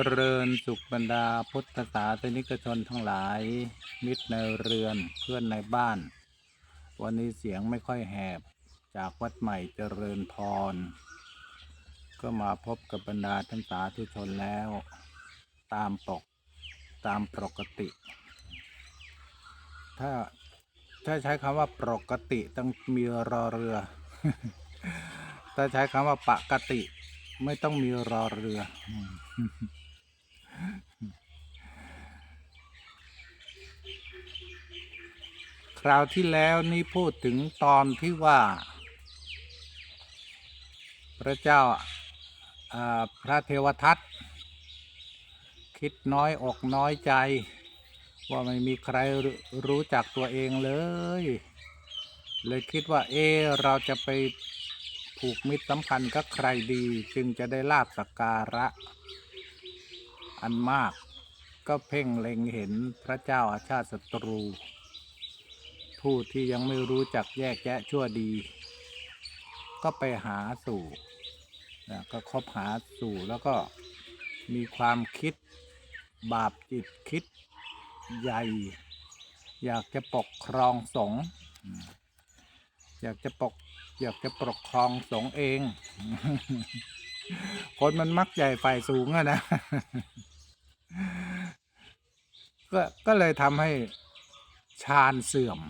จริญสุขบรรดาพุทธศาสนิกชนทั้งหลาย มิตรในเรือนเพื่อนในบ้าน วันนี้เสียงไม่ค่อยแหบจากวัดใหม่เจริญพร ก็มาพบกับบรรดาท่านสาธุชนแล้ว ตามปกตามปกติ ถ้าถ้าใช้คำว่าปกติต้องมีรอเรือ ถ้าใช้คำว่าปกติ ไม่ต้องมีรอเรือ ราวที่แล้วนี่พูดถึงตอนที่ว่า พระเจ้าพระเทวทัตคิดน้อยอกน้อยใจ ว่าไม่มีใครรู้จักตัวเองเลย เลยคิดว่าเอเราจะไปผูกมิตรสัมพันธ์กับใครดีจึงจะได้ลาบสักการะ อันมากก็เพ่งเล็งเห็นพระเจ้าอาชาติศัตรู ผู้ที่ยังไม่รู้จักแยกแยะชั่วดี ก็ไปหาสู่นะก็คบหาสู่แล้วก็มีความคิดบาปจิตคิดใหญ่ อยากจะปกครองสงฆ์อยากจะปกอยากจะปกครองสงฆ์เอง คนมันมักใหญ่ฝ่ายสูงอะนะก็ก็เลยทำให้ฌานเสื่อม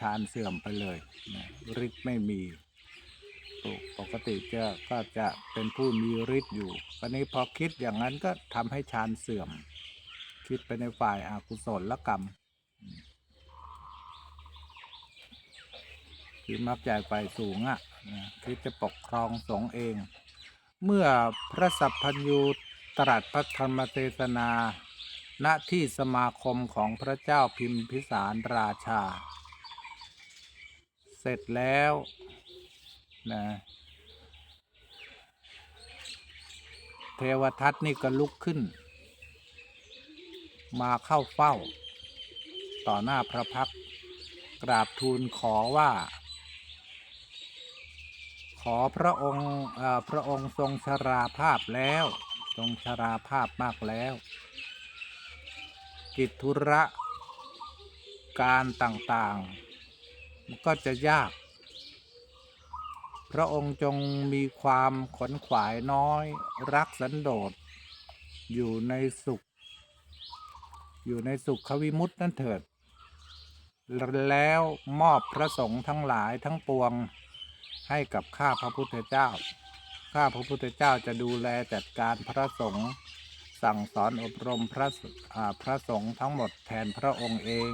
ฌานเสื่อมไปเลยนะฤทธิ์ไม่มีปกติจะก็จะเป็นผู้มีฤทธิ์อยู่คราวนี้พอคิดอย่างนั้นก็ทำให้ฌานเสื่อม คิดไปในฝ่ายอากุศลกรรมคือมักใหญ่ฝ่ายสูงอะ่ะนะคิดจะปกครองสงเอง เมื่อพระสัพพัญญูตรัสพระธรรมเทศนา ณที่สมาคมของพระเจ้าพิมพิสารราชา เสร็จแล้วนะเทวทัตนี่ก็ลุกขึ้น มาเข้าเฝ้า ต่อหน้าพระพักกราบทูลขอว่า ขอพระองค์พระองค์ทรงชราภาพแล้ว ทรงชราภาพมากแล้ว กิจธุระการต่างๆ ก็จะยาก พระองค์จงมีความขนขวายน้อย รักสันโดษอยู่ในสุข อยู่ในสุขวิมุตตนั่นเถิด แล้วมอบพระสงฆ์ทั้งหลายทั้งปวงให้กับข้าพระพุทธเจ้า ข้าพระพุทธเจ้าจะดูแลจัดการพระสงฆ์สั่งสอนอบรมพระพระสงฆ์ทั้งหมดแทนพระองค์เอง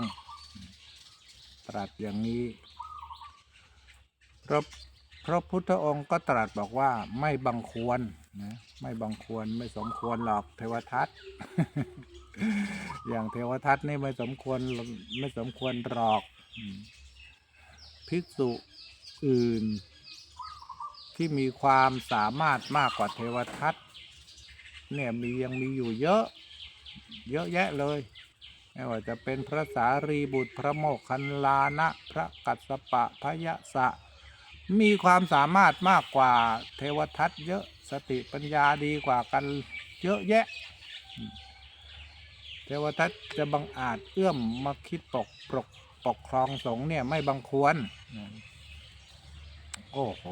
ตรัสอย่างนี้ พระพระพุทธองค์ก็ตรัสบอกว่าไม่บังควรนะไม่บังควรไม่สมควรหรอกเทวทัตอย่างเทวทัตนี่ไม่สมควรไม่สมควรหรอกภิกษุอื่น ที่มีความสามารถมากกว่าเทวทัตเนี่ยมียังมีอยู่เยอะ เยอะแยะเลยไม่ว่าจะเป็นพระสารีบุตรพระโมคคัลลานะ พระกัสสปะพยสะ มีความสามารถมากกว่าเทวทัตเยอะสติปัญญาดีกว่ากันเยอะแยะ เทวทัตจะบังอาจเอื้อมมาคิดปกปกปกครองสงเนี่ยไม่บังควร โอ้โห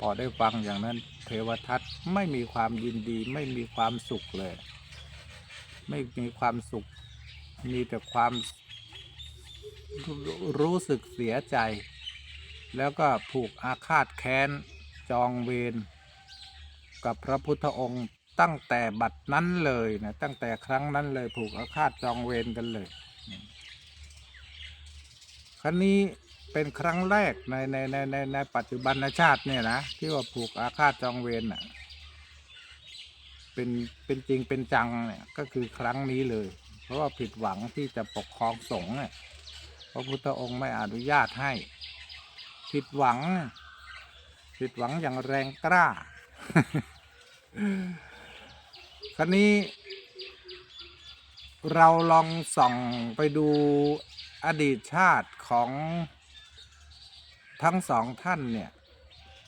พอได้ฟังอย่างนั้น เทวทัตไม่มีความยินดีไม่มีความสุขเลย ไม่มีความสุข มีแต่ความรู้สึกเสียใจ แล้วก็ผูกอาฆาตแค้น จองเวรกับพระพุทธองค์ตั้งแต่บัดนั้นเลยนะตั้งแต่ครั้งนั้นเลยผูกอาฆาตจองเวรกันเลย ครั้นี้เป็นครั้งแรกในในในในในปัจจุบันชาติเนี่ยนะที่ว่าผูกอาฆาตจองเวรน่ะเป็นเป็นจริงเป็นจังเนี่ยก็คือครั้งนี้เลย เพราะว่าผิดหวังที่จะปกครองสงฆ์เนี่ยพระพุทธองค์ไม่อนุญาตให้ ผิดหวัง ผิดหวังอย่างแรงกล้า คราวนี้ เราลองส่องไปดูอดีตชาติของทั้งสองท่านเนี่ย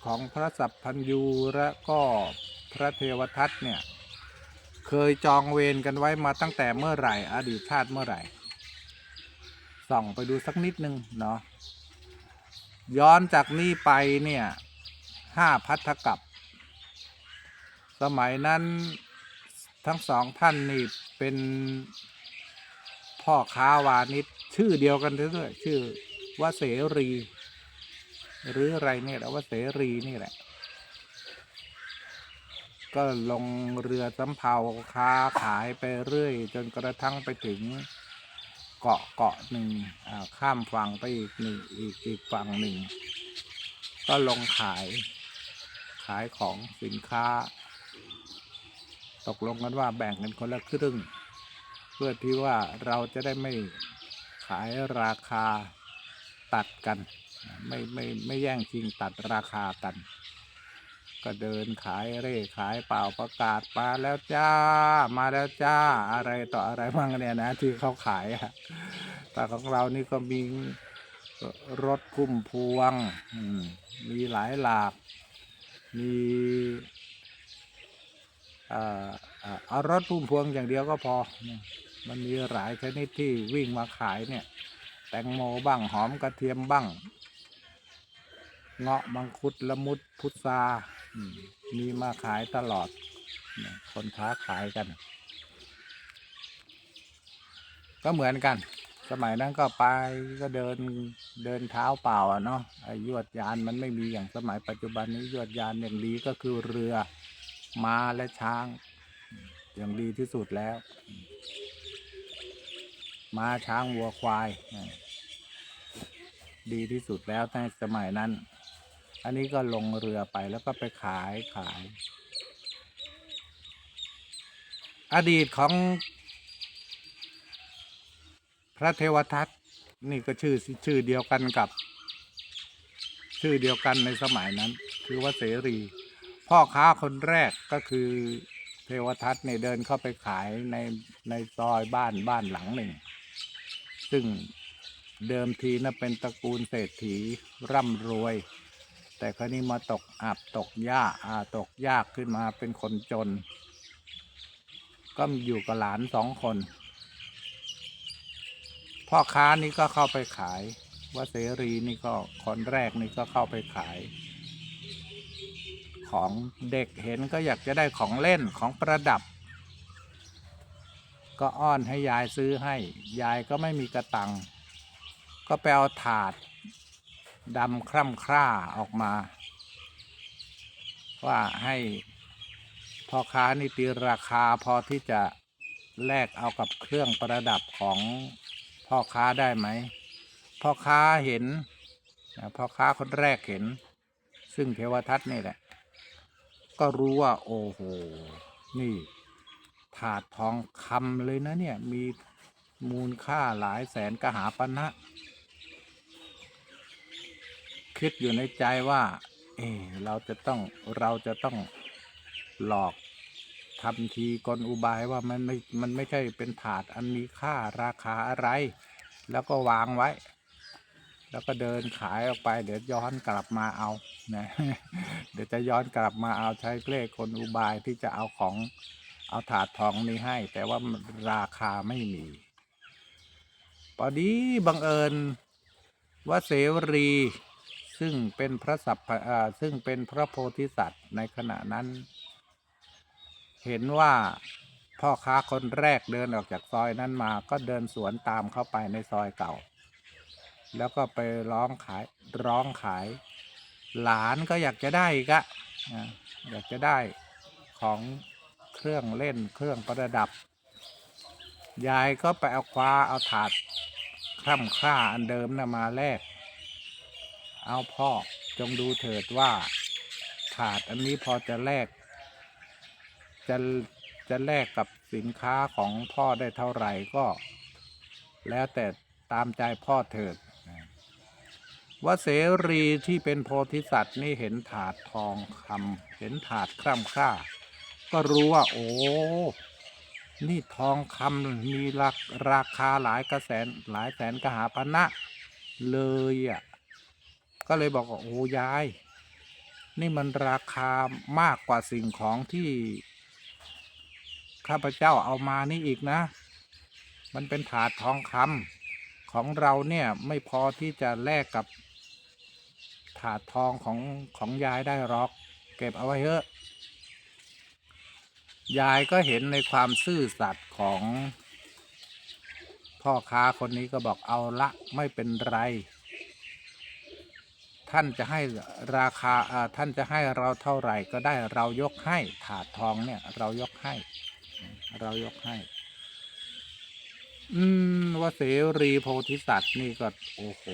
ของพระสัพพัญยูและก็พระเทวทัตเนี่ย เคยจองเวรกันไว้มาตั้งแต่เมื่อไหร่ อดีตชาติเมื่อไหร่ส่องไปดูสักนิดนึงเนาะ ย้อนจากนี้ไปเนี่ยห้าพัทธกับ สมัยนั้นทั้งสองท่านนี่เป็นพ่อค้าวานิชชื่อเดียวกันด้วยชื่อว่าเสรี หรืออะไรเนี่ยแหละว่าเสรีนี่แหละ ก็ลงเรือสำเภาค้าขายไปเรื่อย จนกระทั่งไปถึง เกาะเกาะหนึ่งข้ามฝั่งไปอีกหนึ่งอีกอีกฝั่งหนึ่ง ก็ลงขายขายของสินค้า ตกลงกันว่าแบ่งกันคนละครึ่ง เพื่อที่ว่าเราจะได้ไม่ขายราคาตัดกัน ไม่ไม่ไม่แย่งชิงตัดราคากัน ก็เดินขายเร่ขายเปล่าประกาศมาแล้วจ้า มาแล้วจ้า อะไรต่ออะไรบ้างเนี่ยนะ ที่เขาขายอะแต่ของเรานี่ก็มีรถพุ่มพวงมีหลายหลาก มีเอารถพุ่มพวงอย่างเดียวก็พอมมันมีหลายชนิดที่วิ่งมาขายเนี่ย แตงโมบ้างหอมกระเทียมบ้าง เงาะมังคุดละมุดพุทรามมีมาขายตลอด คนค้าขายกัน ก็เหมือนกัน สมัยนั้นก็ไปก็เดินเดินเท้าเปล่าอะเนาะยวดยานมันไม่มีอย่างสมัยปัจจุบันนี้ยวดยานอย่างดีก็คือเรือม้าและช้าง อย่างดีที่สุดแล้ว ม้าช้างวัวควาย ดีที่สุดแล้วในสมัยนั้น อันนี้ก็ลงเรือไปแล้วก็ไปขายขาย อดีตของพระเทวทัตนี่ก็ชื่อชื่อเดียวกันกับ ชื่อเดียวกันในสมัยนั้น คือว่าเสรี พ่อค้าคนแรกก็คือเทวทัตเนี่ยเดินเข้าไปขายในในซอยบ้านบ้านหลังหนึ่ง ซึ่งเดิมทีนะเป็นตระกูลเศรษฐีร่ำรวย แต่ครนี้มาตกอับตกยากอาตกยากขึ้นมาเป็นคนจน ก็อยู่กับหลานสองคน พ่อค้านี่ก็เข้าไปขาย ว่าเสรีนี่ก็คนแรกนี่ก็เข้าไปขาย ของเด็กเห็นก็อยากจะได้ของเล่นของประดับ ก็อ้อนให้ยายซื้อให้ ยายก็ไม่มีกระตัง ก็ไปเอาถาด ดำคร่ำคร่าออกมา ว่าให้พ่อค้านี่ตีราคาพอที่จะแลกเอากับเครื่องประดับของพ่อค้าได้ไหมพ่อค้าเห็นพ่อค้าคนแรกเห็น ซึ่งเทวทัตนี่แหละ ก็รู้ว่าโอ้โห นี่ ถาดทองคำเลยนะเนี่ย มีมูลค่าหลายแสนกหาปณะ คิดอยู่ในใจว่า เออเราจะต้องเราจะต้องหลอกทำทีกลอุบายว่ามันไม่ มันไม่ใช่เป็นถาดอันมีค่าราคาอะไร แล้วก็วางไว้ แล้วก็เดินขายออกไป เดี๋ยวย้อนกลับมาเอานะเดี๋ยวจะย้อนกลับมาเอาใช้เลขกลอุบายที่จะเอาของเอาถาดทองนี้ให้ แต่ว่าราคาไม่มีพอดีบังเอิญว่าเสรี ซึ่งเป็นพระสัพพะซึ่งเป็นพระโพธิสัตว์ในขณะนั้น เห็นว่าพ่อค้าคนแรกเดินออกจากซอยนั้นมาก็เดินสวนตามเข้าไปในซอยเก่า แล้วก็ไปร้องขายร้องขาย หลานก็อยากจะได้อีกอะอะอยากจะได้ของเครื่องเล่นเครื่องประดับ ยายก็ไปเอาคว้าเอาถาดคร่ำคร่าอันเดิมนะมาแลก เอาพ่อจงดูเถิดว่าถาดอันนี้พอจะแลกจะจะแลกกับสินค้าของพ่อได้เท่าไหร่ก็ แล้วแต่ตามใจพ่อเถิดว่าเสรีที่เป็นโพธิสัตว์นี่เห็นถาดทองคำเห็นถาดคร่ำค่า ก็รู้ว่า โอ้ นี่ทองคำมีราราคาหลายกระแสนหลายแสนกหาปณะเลยอะ ก็เลยบอกว่าโอ้ยาย นี่มันราคามากกว่าสิ่งของที่ขข้าพเจ้าเอามานี่อีกนะ มันเป็นถาดทองคำของเราเนี่ยไม่พอที่จะแลกกับถาดทองของของยายได้หรอก เก็บเอาไว้เถอะ ยายก็เห็นในความซื่อสัตย์ของพ่อค้าคนนี้ก็บอกเอาละไม่เป็นไร ท่านจะให้ราคาท่านจะให้เราเท่าไหร่ก็ได้เรายกให้ถาดทองเนี่ยเรายกให้ เรายกให้ อืมวเสรีโพธิสัตว์นี่ก็โอ้โห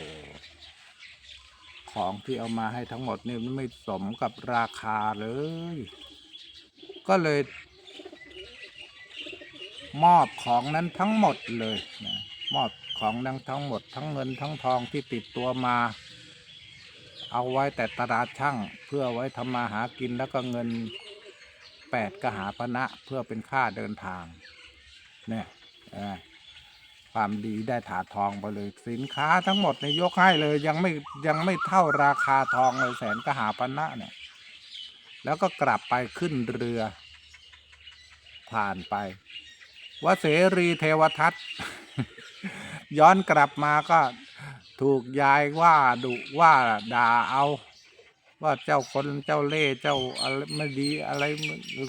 ของที่เอามาให้ทั้งหมดนี่มันไม่สมกับราคาเลย ก็เลย มอบของนั้นทั้งหมดเลยนะมอบของนั้นทั้งหมด ทั้งเงินทั้งทองที่ติดตัวมา เอาไว้แต่ตลาดช่างเพื่อไว้ทำมาหากินแล้วก็เงินแปดกหาปณะเพื่อเป็นค่าเดินทาง เนี่ยความดีได้ถาทองไปเลยสินค้าทั้งหมดในยกให้เลยยังไม่ยังไม่เท่าราคาทองเลยแสนกหาปณะเนี่ย แล้วก็กลับไปขึ้นเรือ ผ่านไปว่าเสรีเทวทัตย้อนกลับมาก็ ถูกยายว่าดุว่าด่าเอา ว่าเจ้าคนเจ้าเล่เจ้าอะไรไม่ดีอะไร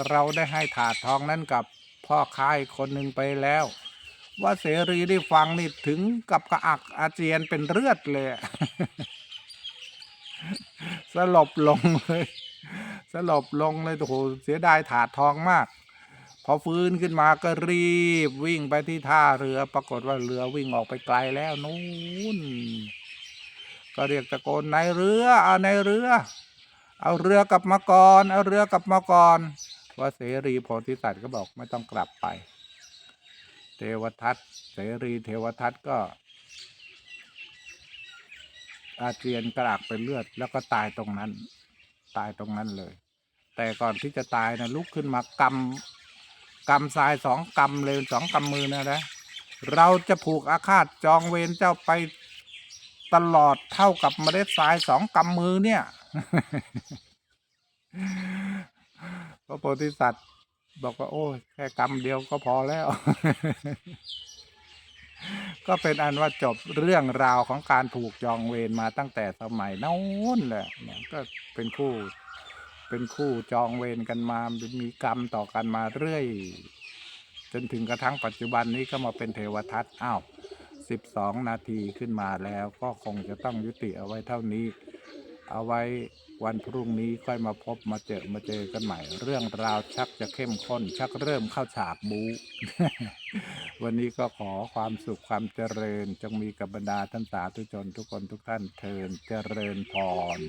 เราได้ให้ถาดทองนั้นกับพ่อค้าอีกคนหนึ่งไปแล้ว ว่าเสรีได้ฟังนี่ถึงกับกระอักอาเจียนเป็นเลือดเลย สลบลงเลย สลบลงเลยโอ้โหเสียดายถาดทองมาก พอฟื้นขึ้นมาก็รีบวิ่งไปที่ท่าเรือ ปรากฏว่าเรือวิ่งออกไปไกลแล้วนู้นก็เรียกตะโกนในเรือเอาในเรือ เอาเรือกลับมาก่อนเอาเรือกลับมาก่อนว่าเสรีโพธิสัตว์ก็บอกไม่ต้องกลับไป เทวทัตเสรีเทวทัตก็ อาเจียนกระอักเป็นเลือด แล้วก็ตายตรงนั้น ตายตรงนั้นเลย แต่ก่อนที่จะตายนะลุกขึ้นมากำ กำทรายสองกำเลยสองกำมือนะนะเราจะผูกอาฆาตจองเวรเจ้าไปตลอดเท่ากับเมล็ดทรายสองกำมือเนี่ย พระโพธิสัตว์ บอกว่า โอ้ยแค่กำเดียวก็พอแล้ว ก็เป็นอันว่าจบเรื่องราวของการถูกจองเวรมาตั้งแต่สมัยโน้นแหละเนี่ยก็เป็นคู่ เป็นคู่จองเวรกันมา มีกรรมต่อกันมาเรื่อย จนถึงกระทั่งปัจจุบันนี้ก็มาเป็นเทวทัตอ้าวสิบสองนาทีขึ้นมาแล้วก็คงจะต้องยุติเอาไว้เท่านี้ เอาไว้วันพรุ่งนี้ค่อยมาพบมาเจอมาเจอกันใหม่ เรื่องราวชักจะเข้มข้น ชักเริ่มเข้าฉากบูวันนี้ก็ขอความสุขความเจริญ จงมีกับบรรดาท่านสาธุชนทุกคนทุกท่านเทินเจริญพร